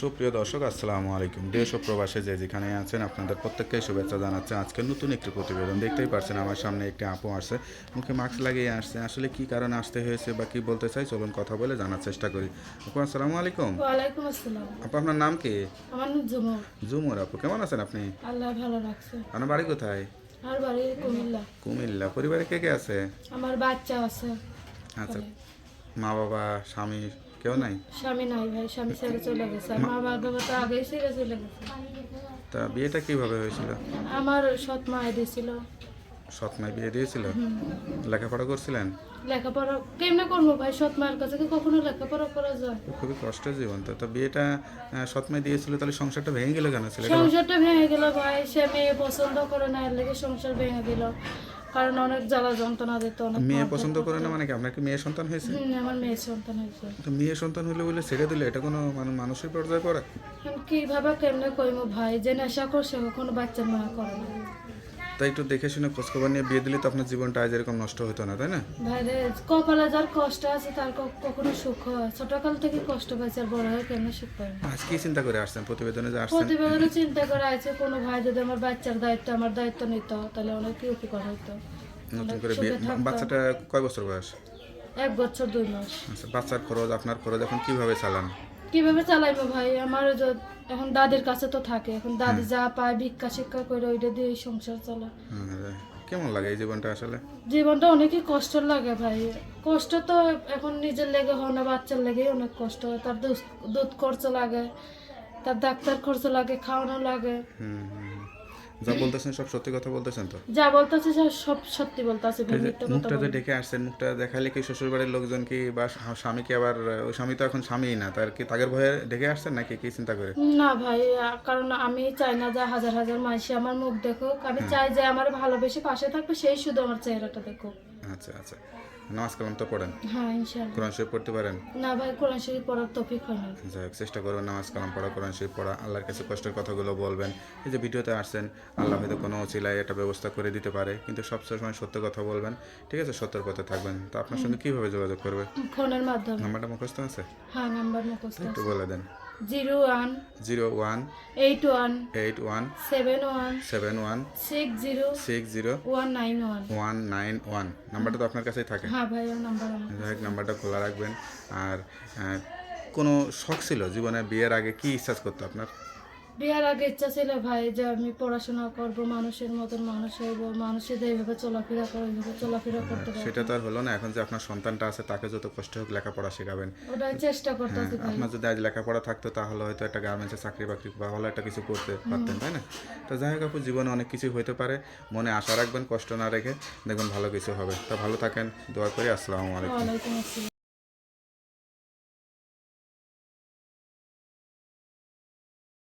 সুপ্রিয় দর্শক আসসালামু আলাইকুম। দেশ ও প্রবাসে যে যেখানে আছেন আপনাদের প্রত্যেককে শুভেচ্ছা জানাচ্ছে। আজকে নতুন একটি প্রতিবেদন দেখতেই পারছেন আমার সামনে একটি আপু আসছে। মুখে মাস্ক লাগিয়ে আসছে। আসলে কি কারণে আসতে হয়েছে বা কি বলতে চাই চলুন কথা বলে জানার চেষ্টা করি। আপু আসসালামু আলাইকুম। ওয়ালাইকুম আসসালাম। আপু আপনার নাম কি? আমার নাম জুমুর। জুমুর আপু কেমন আছেন আপনি? আল্লাহ ভালো রাখছে। আপনার বাড়ি কোথায়? আর বাড়ি কুমিল্লা। কুমিল্লা। পরিবারে কে কে আছে? আমার বাচ্চা আছে। আচ্ছা মা বাবা স্বামী? কেউ নাই? স্বামী নাই ভাই স্বামী ছেড়ে চলে গেছে। আর মা বাবা তো আগেই ছেড়ে চলে গেছে। তা বিয়েটা কীভাবে হয়েছিল? আমার সৎ মায়ে দিয়েছিল। সৎ মাই বিয়ে দিয়েছিল? লেখাপড়া করছিলেন? লেখাপড়া কেমনে করব ভাই? সৎ মায়ের কাছে কি কখনো লেখাপড়া করা যায়? খুবই কষ্টের জীবন তো। তো বিয়েটা আহ, সৎমাই দিয়েছিল তাহলে সংসারটা ভেঙে গেল কেন ছেলেটা? সংসারটা ভেঙে গেল ভাই। সে মেয়ে পছন্দ করে না এর লেগে সংসার ভেঙে দিল। কারণ অনেক জ্বালা যন্ত্রণা দিত অনেক মেয়ে পছন্দ করে না মানে কি? আপনার কি মেয়ে সন্তান হয়েছে? আমার মেয়ে সন্তান হয়েছে। তো মেয়ে সন্তান হলে বলে ছেড়ে দিলে এটা কোনো মানে মানসিক পর্যায়ে পড়ে? কীভাবে কেমনে কইমু ভাই? যে নেশা করছে কখনো বাচ্চা মায়া করে না। তাই একটু দেখে শুনে খোঁজখবর নিয়ে বিয়ে দিলে তো আপনার জীবনটা আজ এরকম নষ্ট হতো না তাই না? কপালে যার কষ্ট আছে তার ক- কখনো সুখ হয় ছোটকাল থেকে কষ্ট পাইছে আর বড় হয়ে কেমনে সুখ পায় না আজ কি চিন্তা করে আসছেন? প্রতিবেদনে যে আসছেন? প্রতিবেদনে চিন্তা করে আছে কোনো ভাই যদি আমার বাচ্চার দায়িত্ব আমার দায়িত্ব নিত তাহলে অনেক কি উপকার হতো নতুন করে বিয়ে বাচ্চাটা কয় বছর বয়স? এক বছর দুই মাস। আচ্ছা বাচ্চার খরচ আপনার খরচ এখন কীভাবে চালান? কীভাবে চালাইবো ভাই? আমার এখন দাদির কাছে তো থাকে। এখন দাদি যা পায় ভিক্ষা শিক্ষা করে ওইটা দিয়ে সংসার চলে কেমন লাগে এই জীবনটা আসলে? জীবনটা অনেকই কষ্ট লাগে ভাই। কষ্ট তো এখন নিজের লেগে হয় না বাচ্চার লেগেই অনেক কষ্ট হয়। তার দুধ- দুধ খরচ লাগে তার ডাক্তার খরচ লাগে খাওয়ানো লাগে। যা বলতেছেন সব সত্যি কথা বলতেছেন তো? যা বলতেছে সব সত্যি বলতেছে মুখটা যে ডেকে আসছেন মুখটা দেখালে কি শ্বশুর বাড়ির লোকজন কি বা স্বামী স্বামীকে আবার ওই স্বামী তো এখন স্বামীই না তার কি তাগের ভয়ে ডেকে আসছেন নাকি কি চিন্তা করে? না ভাই কারণ আমি চাই না যে হাজার হাজার মানুষ আমার মুখ দেখুক আমি চাই যে আমার ভালোবেসে পাশে থাকবে সেই শুধু আমার চেহারাটা দেখুক। আচ্ছা আচ্ছা। নামাজ কালাম তো পড়েন? হ্যাঁ ইনশাল্লাহ কোরআন শরীফ পড়তে পারেন? না ভাই কোরআন শরীফ পড়ার তফিক হয় না যাই হোক চেষ্টা করবেন নামাজ কালাম পড়া কোরআন শরীফ পড়া। আল্লাহর কাছে কষ্টের কথাগুলো বলবেন। এই যে ভিডিওতে আসছেন আল্লাহ হয়তো কোনো চিলাই একটা ব্যবস্থা করে দিতে পারে কিন্তু সবসময় সময় সত্য কথা বলবেন। ঠিক আছে সত্যের পথে থাকবেন। তো আপনার সঙ্গে কীভাবে যোগাযোগ করবে? ফোনের মাধ্যমে। নাম্বারটা মুখস্থ আছে? হ্যাঁ নাম্বার মুখস্থ একটু বলে দেন। Zero one zero one eight one eight one seven one seven one six zero six zero one nine one one nine one নাম্বারটা তো আপনার কাছেই থাকে। হ্যাঁ ভাই নাম্বার যাই নাম্বারটা খোলা রাখবেন। আর কোনো শখ ছিল জীবনে বিয়ের আগে কি ইচ্ছা করতো আপনার? বিয়ার আগে ইচ্ছা ছিল ভাই যে আমি পড়াশোনা করব মানুষের মতন মানুষ হইব মানুষের এইভাবে চলাফেরা করে এইভাবে চলাফেরা করতে পারব সেটা তো আর হলো না এখন যে আপনার সন্তানটা আছে তাকে যত কষ্ট হোক লেখাপড়া শেখাবেন। ওটাই চেষ্টা করতেছি ভাই। আপনার যদি আজ লেখাপড়া থাকতো তাহলে হয়তো একটা গার্মেন্টসে চাকরি বাকরি বা ভালো একটা কিছু করতে পারতেন তাই না? তো যাই হোক আপু জীবনে অনেক কিছু হইতে পারে। মনে আশা রাখবেন কষ্ট না রেখে দেখবেন ভালো কিছু হবে। তো ভালো থাকেন দোয়া করি আসসালামু আলাইকুম।